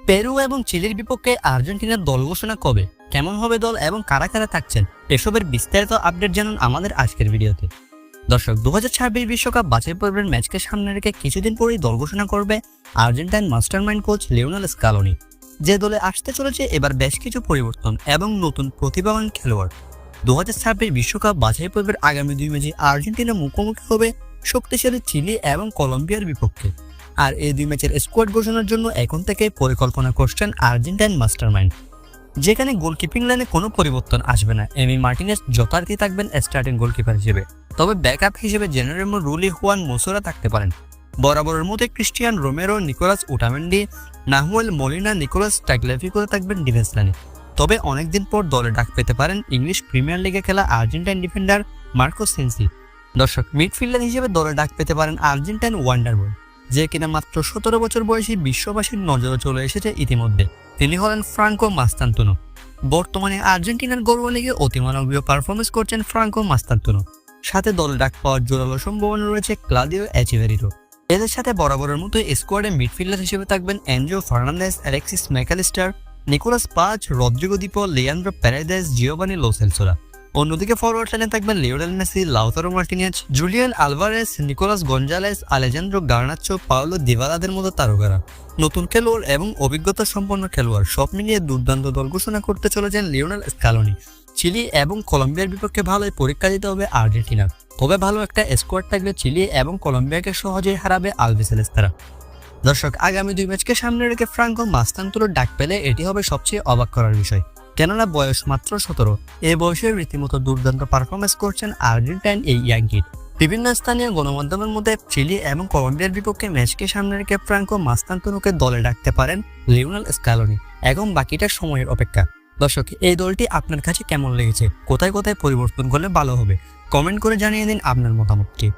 Peru এবং চিলির বিপক্ষে আর্জেন্টিনার দল ঘোষণা কবে? কেমন হবে দল এবং কারা কারা থাকছেন? এসবের বিস্তারিত আপডেট জানুন আমাদের আজকের ভিডিওতে। দর্শক দু হাজার বিশ্বকাপ বাছাই পর্বের ম্যাচকে সামনে রেখে কিছুদিন পরেই দল ঘোষণা করবে Argentine mastermind coach Lionel Scaloni. যে দলে আসতে চলেছে এবার বেশ কিছু পরিবর্তন এবং নতুন প্রতিভাবান খেলোয়াড়। দু হাজার বিশ্বকাপ বাছাই পর্বের আগামী দুই ম্যাচে আর্জেন্টিনা মুখোমুখি হবে শক্তিশালী চিলি এবং কলম্বিয়ার বিপক্ষে। আর এই দুই ম্যাচের স্কোয়াড ঘোষণার জন্য এখন থেকে পরিকল্পনা করছেন আর্জেন্টাইন মাস্টারমাইন্ড। যেখানে গোলকিপিং লাইনে কোনো পরিবর্তন আসবে না। এমি মার্টিনেস যথারীতি থাকবেন স্টার্টিং গোলকিপার হিসেবে। তবে ব্যাকআপ হিসেবে জেনারেমো রুলি হুয়ান মোসোরা থাকতে পারেন। বরাবরের মধ্যে Cristian Romero, Nicolas Otamendi Nahuel Molina, Nicolas Tagliafico করে থাকবেন ডিফেন্স লাইনে তবে অনেকদিন পর দলে ডাক পেতে পারেন ইংলিশ প্রিমিয়ার লিগে খেলা আর্জেন্টাইন ডিফেন্ডার মার্কো সেন্সি। দর্শক মিডফিল্ডার হিসেবে দলে ডাক পেতে পারেন আর্জেন্টাইন ওয়ান্ডারবয় যে কিনা মাত্র সতেরো বছর বয়সী বিশ্ববাসীর নজরে চলে এসেছে ইতিমধ্যে। তিনি হলেন ফ্রাঙ্কো মাস্তান্তুনো। বর্তমানে আর্জেন্টিনার গৌরব লিগে অতিমানবীয় পারফরমেন্স করছেন ফ্রাঙ্কো মাস্তান্তুনো। সাথে দলে ডাক পাওয়ার জোরালো সম্ভাবনা রয়েছে ক্লাদিও অ্যাচিভেরিরও এদের সাথে বরাবরের মতো স্কোয়াডে মিডফিল্ডার হিসেবে থাকবেন Enzo Fernandez, Alexis Mac Allister, Nicolas Paz, Rodrigo De Paul Leandro Paredes Giovani লোসেলসোরা। অন্যদিকে ফরওয়ার্ড লাইনে থাকবেন Lionel Messi, Lautaro Martinez, Julian Alvarez, Nicolas Gonzalez, Alejandro Garnacho Paulo দিভালাদের মতো তারকারা। নতুন খেলোয়াড় এবং অভিজ্ঞতা সম্পন্ন খেলোয়াড় সব মিলিয়ে দুর্দান্ত দল ঘোষণা করতে চলেছেন লিওনেল স্কালোনি। চিলি এবং কলম্বিয়ার বিপক্ষে ভালোই পরীক্ষা দিতে হবে আর্জেন্টিনার। তবে ভালো একটা স্কোয়াড থাকলে চিলি এবং কলম্বিয়াকে সহজেই হারাবে আলভিসেলেস্তারা দর্শক, আগামী দুই ম্যাচকে সামনে রেখে ফ্রাঙ্কো মাস্তান্তরের ডাক পেলে এটি হবে সবচেয়ে অবাক করার বিষয়। কেননা বয়স মাত্র সতেরো। এই বয়সে রীতিমতো দুর্দান্ত পারফরমেন্স করছেন আর্জেন্টাইন এই ইয়াঙ্কিট বিভিন্ন স্থানীয় গণমাধ্যমের মধ্যে চিলি এবং কলম্বিয়ার বিপক্ষে ম্যাচকে সামনে রেখে ফ্রাঙ্কো মাস্তান্তনুকে দলে ডাকতে পারেন লিওনাল স্ক্যালোনি এখন বাকিটা সময়ের অপেক্ষা। দর্শক, এই দলটি আপনার কাছে কেমন লেগেছে? কোথায় কোথায় পরিবর্তন করলে ভালো হবে? কমেন্ট করে জানিয়ে দিন আপনার মতামতটি।